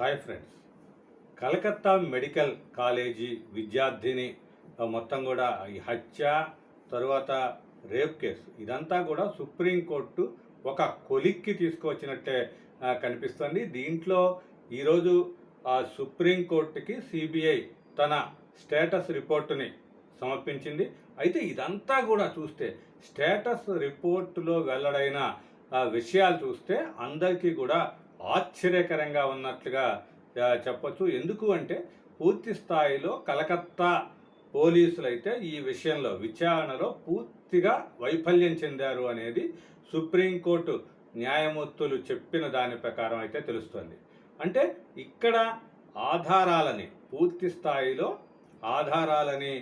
Hi friends Calcutta medical college విద్యార్థిని మొత్తం కూడా ఈ హత్య తరువాత రేప్ కేసు. ఇదంతా కూడా సుప్రీంకోర్టు ఒక కొలిక్కి తీసుకువచ్చినట్టే కనిపిస్తుంది. దీంట్లో ఈరోజు ఆ సుప్రీంకోర్టుకి సిబిఐ తన స్టేటస్ రిపోర్టుని సమర్పించింది. అయితే ఇదంతా కూడా చూస్తే స్టేటస్ రిపోర్టులో వెల్లడైన విషయాలు చూస్తే అందరికీ కూడా ఆశ్చర్యకరంగా ఉన్నట్లుగా చెప్పచ్చు. ఎందుకు అంటే పూర్తి స్థాయిలో కలకత్తా పోలీసులు అయితే ఈ విషయంలో విచారణలో పూర్తిగా వైఫల్యం చెందారు అనేది సుప్రీంకోర్టు న్యాయమూర్తులు చెప్పిన దాని ప్రకారం అయితే తెలుస్తుంది. అంటే ఇక్కడ ఆధారాలని పూర్తి స్థాయిలో ఆధారాలని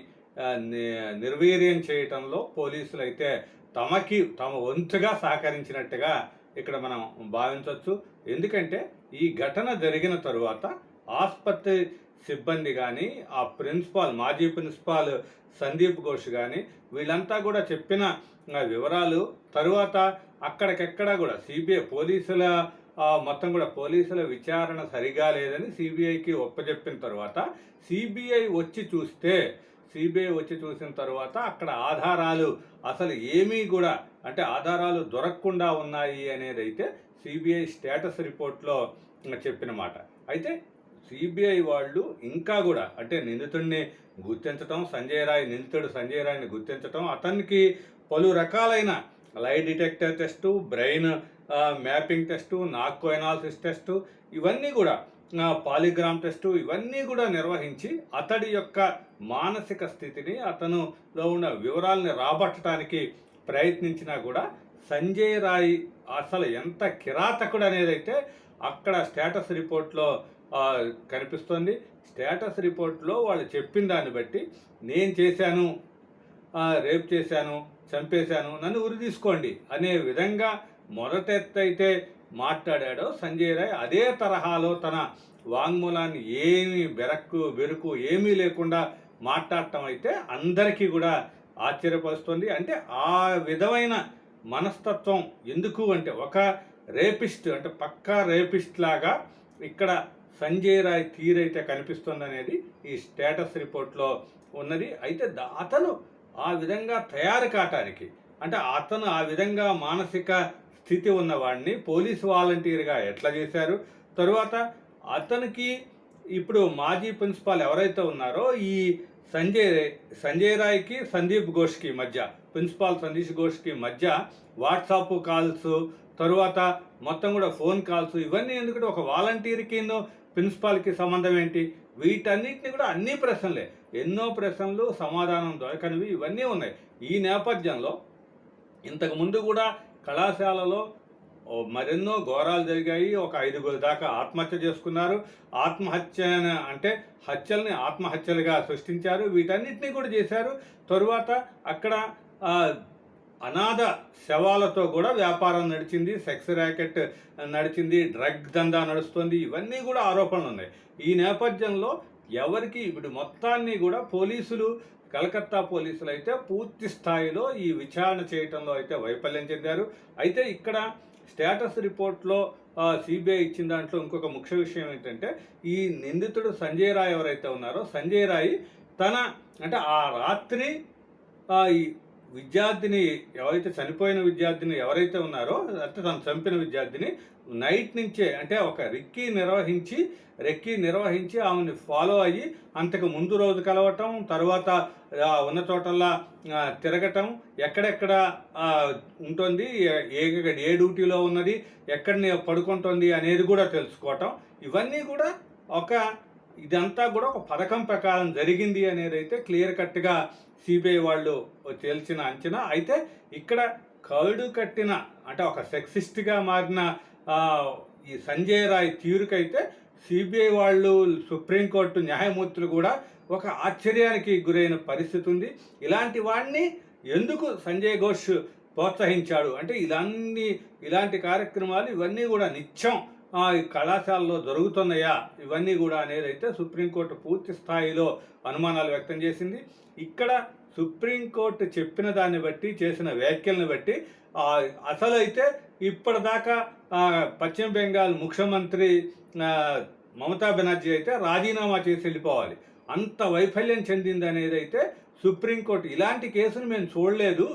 నిర్వీర్యం చేయటంలో పోలీసులు అయితే తమకి తమ వంతుగా సహకరించినట్టుగా ఇక్కడ మనం భావించవచ్చు. ఎందుకంటే ఈ ఘటన జరిగిన తరువాత ఆసుపత్రి సిబ్బంది కానీ ఆ ప్రిన్సిపాల్ మాజీ ప్రిన్సిపాల్ సందీప్ ఘోష్ కానీ వీళ్ళంతా కూడా చెప్పిన వివరాలు తరువాత అక్కడికెక్కడ కూడా సిబిఐ పోలీసుల మొత్తం కూడా పోలీసుల విచారణ సరిగా లేదని సిబిఐకి ఒప్పజెప్పిన తర్వాత సిబిఐ వచ్చి చూస్తే సిబిఐ వచ్చి చూసిన తర్వాత అక్కడ ఆధారాలు అసలు ఏమీ కూడా అంటే ఆధారాలు దొరకకుండా ఉన్నాయి అనేది అయితే సిబిఐ స్టేటస్ రిపోర్ట్లో చెప్పిన మాట. అయితే సిబిఐ వాళ్ళు ఇంకా కూడా అంటే నిందితుడిని గుర్తించటం సంజయ్ రాయ్ నిందితుడు సంజయ్ రాయ్ని గుర్తించటం అతనికి పలు రకాలైన lie detector test brain mapping test narco analysis test ఇవన్నీ కూడా పాలిగ్రామ్ టెస్టు ఇవన్నీ కూడా నిర్వహించి అతడి యొక్క మానసిక స్థితిని అతనులో ఉన్న వివరాలని రాబట్టడానికి ప్రయత్నించినా కూడా సంజయ్ రాయ్ అసలు ఎంత కిరాతకుడు అనేది అయితే అక్కడ స్టేటస్ రిపోర్ట్లో కనిపిస్తోంది. స్టేటస్ రిపోర్ట్లో వాళ్ళు చెప్పిన దాన్ని బట్టి నేను చేశాను రేప్ చేశాను చంపేశాను నన్ను ఉరి తీసుకోండి అనే విధంగా మొదటెత్తైతే మాట్లాడాడో సంజయ్ రాయ్ అదే తరహాలో తన వాంగ్మూలాన్ని ఏమీ బెరక్కు బెరుకు ఏమీ లేకుండా మాట్లాడటం అయితే అందరికీ కూడా ఆశ్చర్యపరుస్తుంది. అంటే ఆ విధమైన మనస్తత్వం ఎందుకు అంటే ఒక రేపిస్ట్ అంటే పక్కా రేపిస్ట్ లాగా ఇక్కడ సంజయ్ రాయ్ తీరైతే కనిపిస్తుంది అనేది ఈ స్టేటస్ రిపోర్ట్లో ఉన్నది. అయితే అతను ఆ విధంగా తయారు కావటానికి అంటే అతను ఆ విధంగా మానసిక స్థితి ఉన్నవాడిని పోలీస్ వాలంటీర్గా ఎట్లా చేశారు? తరువాత అతనికి ఇప్పుడు మాజీ ప్రిన్సిపాల్ ఎవరైతే ఉన్నారో ఈ సంజయ్ సంజయ్ రాయ్కి సందీప్ ఘోష్కి మధ్య ప్రిన్సిపాల్ సందీప్ ఘోష్కి మధ్య వాట్సాప్ కాల్స్ తరువాత మొత్తం కూడా ఫోన్ కాల్స్ ఇవన్నీ ఎందుకంటే ఒక వాలంటీర్కి ప్రిన్సిపాల్కి సంబంధం ఏంటి? వీటన్నిటిని కూడా అన్ని ప్రశ్నలే. ఎన్నో ప్రశ్నలు సమాధానం దొరకనివి ఇవన్నీ ఉన్నాయి. ఈ నేపథ్యంలో ఇంతకుముందు కూడా కళాశాలలో మరెన్నో ఘోరాలు జరిగాయి. ఒక ఐదుగురు దాకా ఆత్మహత్య చేసుకున్నారు. ఆత్మహత్య అంటే హత్యల్ని ఆత్మహత్యలుగా సృష్టించారు. వీటన్నిటినీ కూడా చేశారు. తరువాత అక్కడ అనాథ శవాలతో కూడా వ్యాపారం నడిచింది. సెక్స్ ర్యాకెట్ నడిచింది. డ్రగ్ దందా నడుస్తుంది. ఇవన్నీ కూడా ఆరోపణలు ఉన్నాయి ఈ నేపథ్యంలో ఎవరికి ఇప్పుడు మొత్తాన్ని కూడా పోలీసులు కలకత్తా పోలీసులు అయితే పూర్తి స్థాయిలో ఈ విచారణ చేయటంలో అయితే వైఫల్యం చెందారు. అయితే ఇక్కడ స్టేటస్ రిపోర్ట్లో సిబిఐ ఇచ్చిన దాంట్లో ఇంకొక ముఖ్య విషయం ఏంటంటే ఈ నిందితుడు సంజయ్ రాయ్ ఎవరైతే ఉన్నారో సంజయ్ రాయ్ తన అంటే ఆ రాత్రి ఈ విద్యార్థిని ఎవరైతే చనిపోయిన విద్యార్థిని ఎవరైతే ఉన్నారో అంటే తను చంపిన విద్యార్థిని నైట్ నుంచే అంటే ఒక రిక్కీ నిర్వహించి రెక్కీ నిర్వహించి ఆమెను ఫాలో అయ్యి అంతకు ముందు రోజు కలవటం తర్వాత ఉన్న చోటల్లా తిరగటం ఎక్కడెక్కడ ఉంటుంది ఏ- ఏ డ్యూటీలో ఉన్నది ఎక్కడ పడుకుంటుంది అనేది కూడా తెలుసుకోవటం. ఇవన్నీ కూడా ఒక ఇదంతా కూడా ఒక పథకం ప్రకారం జరిగింది అనేది అయితే క్లియర్ కట్గా సిబిఐ వాళ్ళు తేల్చిన అంచనా. అయితే ఇక్కడ కరుడు కట్టిన అంటే ఒక సెక్సిస్ట్గా మారిన ఈ సంజయ్ రాయ్ తీరుకైతే సిబిఐ వాళ్ళు సుప్రీంకోర్టు న్యాయమూర్తులు కూడా ఒక ఆశ్చర్యానికి గురైన పరిస్థితి ఉంది ఇలాంటి వాడిని ఎందుకు సంజయ్ ఘోష్ ప్రోత్సహించాడు? అంటే ఇలాన్ని ఇలాంటి కార్యక్రమాలు ఇవన్నీ కూడా నిత్యం ఈ కళాశాలలో జరుగుతున్నాయా? ఇవన్నీ కూడా అనేది అయితే సుప్రీంకోర్టు పూర్తి స్థాయిలో అనుమానాలు వ్యక్తం చేసింది. ఇక్కడ సుప్రీంకోర్టు చెప్పిన దాన్ని బట్టి చేసిన వ్యాఖ్యలను బట్టి అసలు అయితే ఇప్పటిదాకా పశ్చిమ బెంగాల్ ముఖ్యమంత్రి మమతా బెనర్జీ అయితే రాజీనామా చేసి వెళ్ళిపోవాలి. అంత వైఫల్యం చెందింది అనేది అయితే సుప్రీంకోర్టు ఇలాంటి కేసును మేము చూడలేదు.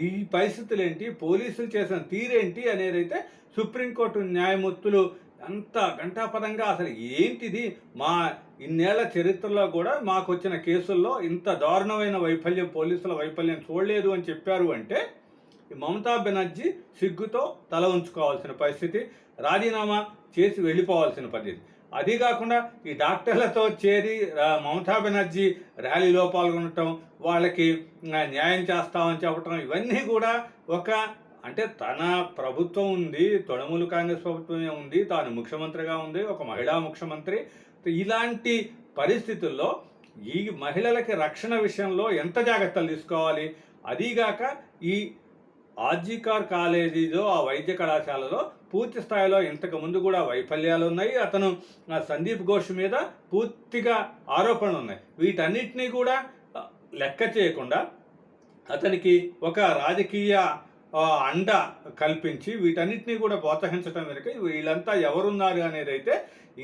ఈ పరిస్థితులు ఏంటి పోలీసులు చేసిన తీరేంటి అనేది అయితే సుప్రీంకోర్టు న్యాయమూర్తులు అంత ఘంటాపదంగా అసలు ఏంటిది? మా ఇన్నేళ్ళ చరిత్రలో కూడా మాకు వచ్చిన కేసుల్లో ఇంత దారుణమైన వైఫల్యం పోలీసుల వైఫల్యం చూడలేదు అని చెప్పారు అంటే మమతా బెనర్జీ సిగ్గుతో తల ఉంచుకోవాల్సిన పరిస్థితి రాజీనామా చేసి వెళ్ళిపోవాల్సిన పరిస్థితి. అది కాకుండా ఈ డాక్టర్లతో చేరి మమతా బెనర్జీ ర్యాలీలో పాల్గొనటం వాళ్ళకి న్యాయం చేస్తామని చెప్పటం ఇవన్నీ కూడా ఒక అంటే తన ప్రభుత్వం ఉంది తొణమూలు కాంగ్రెస్ ప్రభుత్వమే ఉంది తాను ముఖ్యమంత్రిగా ఉంది ఒక మహిళా ముఖ్యమంత్రి. ఇలాంటి పరిస్థితుల్లో ఈ మహిళలకి రక్షణ విషయంలో ఎంత జాగ్రత్తలు తీసుకోవాలి? అదీగాక ఈ ఆర్జీకార్ కాలేజీలో ఆ వైద్య కళాశాలలో పూర్తి స్థాయిలో ఇంతకు ముందు కూడా వైఫల్యాలు ఉన్నాయి. అతను ఆ, సందీప్ ఘోష్ మీద పూర్తిగా ఆరోపణలు ఉన్నాయి వీటన్నిటినీ కూడా లెక్క చేయకుండా అతనికి ఒక రాజకీయ అండ కల్పించి వీటన్నిటినీ కూడా ప్రోత్సహించడం వెనుక వీళ్ళంతా ఎవరున్నారు అనేది అయితే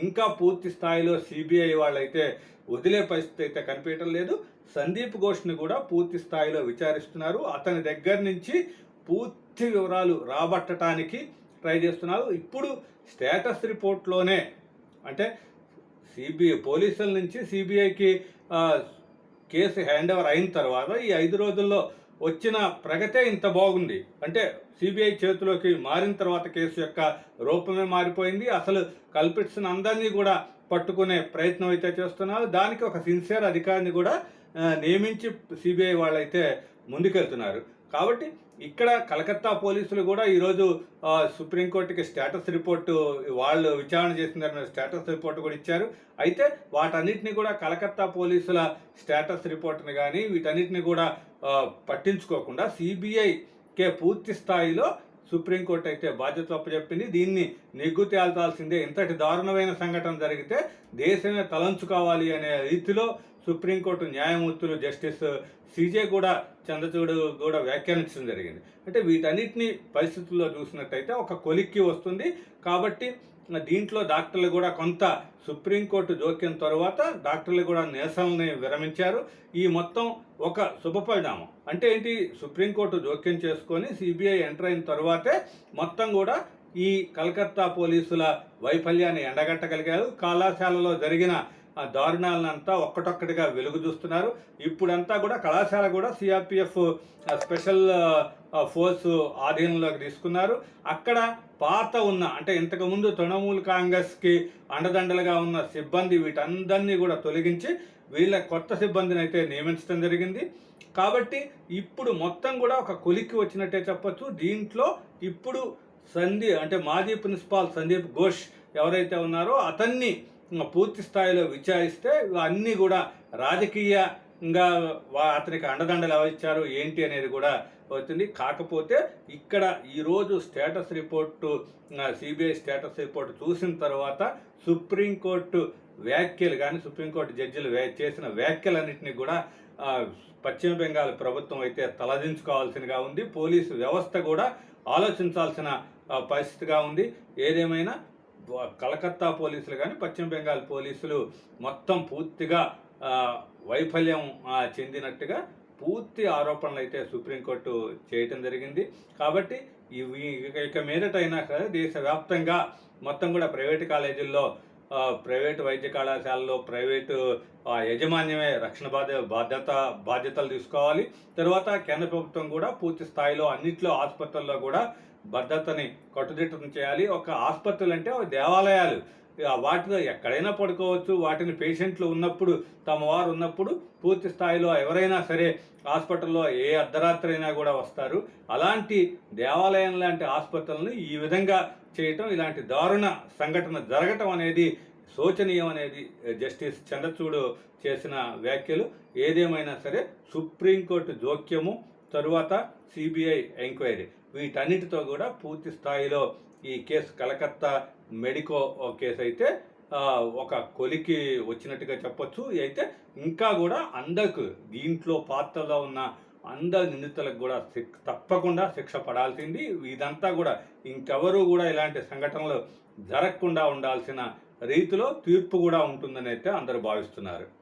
ఇంకా పూర్తి స్థాయిలో సిబిఐ వాళ్ళైతే వదిలే పరిస్థితి అయితే కనిపించడం లేదు. సందీప్ ఘోష్ని కూడా పూర్తి స్థాయిలో విచారిస్తున్నారు. అతని దగ్గర నుంచి పూర్తి వివరాలు రాబట్టడానికి ట్రై చేస్తున్నారు. ఇప్పుడు స్టేటస్ రిపోర్ట్లోనే అంటే సిబిఐ పోలీసుల నుంచి సిబిఐకి కేసు హ్యాండ్ ఓవర్ అయిన తర్వాత ఈ ఐదు రోజుల్లో వచ్చిన ప్రగతే ఇంత బాగుంది. అంటే సిబిఐ చేతిలోకి మారిన తర్వాత కేసు యొక్క రూపమే మారిపోయింది. అసలు కల్పిట్స్ని అందరినీ కూడా పట్టుకునే ప్రయత్నం అయితే చేస్తున్నారు. దానికి ఒక సిన్సియర్ అధికారిని కూడా నియమించి సిబిఐ వాళ్ళైతే ముందుకెళ్తున్నారు. కాబట్టి ఇక్కడ కలకత్తా పోలీసులు కూడా ఈరోజు సుప్రీంకోర్టుకి స్టేటస్ రిపోర్టు వాళ్ళు విచారణ చేసిన స్టేటస్ రిపోర్ట్ కూడా ఇచ్చారు. అయితే వాటన్నిటిని కూడా కలకత్తా పోలీసుల స్టేటస్ రిపోర్ట్ని కానీ వీటన్నిటిని కూడా పట్టించుకోకుండా సిబిఐకే పూర్తి స్థాయిలో సుప్రీంకోర్టు అయితే బాధ్యత అప్పచెప్పింది. దీన్ని నెగ్గు తేల్చాల్సిందే. ఇంతటి దారుణమైన సంఘటన జరిగితే దేశమే తలంచుకోవాలి అనే రీతిలో సుప్రీంకోర్టు న్యాయమూర్తులు జస్టిస్ సిజే కూడా చంద్రచూడు కూడా వ్యాఖ్యానించడం జరిగింది. అంటే వీటన్నిటిని పరిస్థితుల్లో చూసినట్టయితే ఒక కొలిక్కి వస్తుంది. కాబట్టి దీంట్లో డాక్టర్లు కూడా కొంత సుప్రీంకోర్టు జోక్యం తర్వాత డాక్టర్లు కూడా నిరసనల్ని విరమించారు. ఈ మొత్తం ఒక శుభ పరిణామం. అంటే ఏంటి? సుప్రీంకోర్టు జోక్యం చేసుకొని సిబిఐ ఎంటర్ అయిన తర్వాతే మొత్తం కూడా ఈ కలకత్తా పోలీసుల వైఫల్యాన్ని ఎండగట్టగలిగారు. కళాశాలలో జరిగిన ఆ దారుణాలనంతా ఒక్కటొక్కటిగా వెలుగు చూస్తున్నారు. ఇప్పుడంతా కూడా కళాశాల కూడా సిఆర్పిఎఫ్ స్పెషల్ ఫోర్స్ ఆధీనంలోకి తీసుకున్నారు. అక్కడ పాత ఉన్న అంటే ఇంతకుముందు తృణమూల్ కాంగ్రెస్కి అండదండలుగా ఉన్న సిబ్బంది వీటందరినీ కూడా తొలగించి వీళ్ళ కొత్త సిబ్బందిని అయితే నియమించడం జరిగింది. కాబట్టి ఇప్పుడు మొత్తం కూడా ఒక కొలిక్కి వచ్చినట్టే చెప్పొచ్చు. దీంట్లో ఇప్పుడు సందీ అంటే మాజీ ప్రిన్సిపాల్ సందీప్ ఘోష్ ఎవరైతే ఉన్నారో అతన్ని పూర్తి స్థాయిలో విచారిస్తే అన్నీ కూడా రాజకీయంగా వా- అతనికి అండదండలు ఎవరు ఇచ్చారు ఏంటి అనేది కూడా అవుతుంది. కాకపోతే ఇక్కడ ఈరోజు status report CBI status report చూసిన తర్వాత సుప్రీంకోర్టు వ్యాఖ్యలు కానీ సుప్రీంకోర్టు జడ్జిలు వ్యా చేసిన వ్యాఖ్యలన్నింటినీ కూడా పశ్చిమ బెంగాల్ ప్రభుత్వం అయితే తలదించుకోవాల్సినగా ఉంది. పోలీసు వ్యవస్థ కూడా ఆలోచించాల్సిన పరిస్థితిగా ఉంది. ఏదేమైనా కలకత్తా పోలీసులు కానీ పశ్చిమ బెంగాల్ పోలీసులు మొత్తం పూర్తిగా వైఫల్యం చెందినట్టుగా పూర్తి ఆరోపణలు అయితే సుప్రీంకోర్టు చేయటం జరిగింది. కాబట్టి ఇవి ఇక- మేరటైనా మీదటైనా సరే దేశవ్యాప్తంగా మొత్తం కూడా ప్రైవేటు కాలేజీల్లో ప్రైవేటు వైద్య కళాశాలలో ప్రైవేటు ఆ, యజమాన్యమే రక్షణ బాధ్య బాధ్యత బాధ్యతలు తీసుకోవాలి. తర్వాత కేంద్ర ప్రభుత్వం కూడా పూర్తి స్థాయిలో అన్నిట్లో ఆసుపత్రుల్లో కూడా భద్రతని కట్టుదిట్టం చేయాలి. ఒక ఆసుపత్రులు అంటే దేవాలయాలు. వాటిలో ఎక్కడైనా పడుకోవచ్చు. వాటిని పేషెంట్లు ఉన్నప్పుడు తమ వారు ఉన్నప్పుడు పూర్తి స్థాయిలో ఎవరైనా సరే హాస్పిటల్లో ఏ అర్ధరాత్రి అయినా కూడా వస్తారు. అలాంటి దేవాలయం లాంటి ఆసుపత్రులను ఈ విధంగా చేయటం ఇలాంటి దారుణ సంఘటన జరగటం అనేది శోచనీయం అనేది జస్టిస్ చంద్రచూడ్ చేసిన వ్యాఖ్యలు. ఏదేమైనా సరే సుప్రీంకోర్టు జోక్యము తరువాత సిబిఐ ఎంక్వైరీ. వీటన్నిటితో కూడా పూర్తి స్థాయిలో ఈ కేసు కలకత్తా మెడికో కేసు అయితే ఒక కొలికి వచ్చినట్టుగా చెప్పొచ్చు. అయితే ఇంకా కూడా అందరికి దీంట్లో పాత్రలో ఉన్న అందరి నిందితులకు కూడా శిక్ష తప్పకుండా శిక్ష పడాల్సింది. ఇదంతా కూడా ఇంకెవరూ కూడా ఇలాంటి సంఘటనలు జరగకుండా ఉండాల్సిన రీతిలో తీర్పు కూడా ఉంటుందని అయితే అందరూ భావిస్తున్నారు.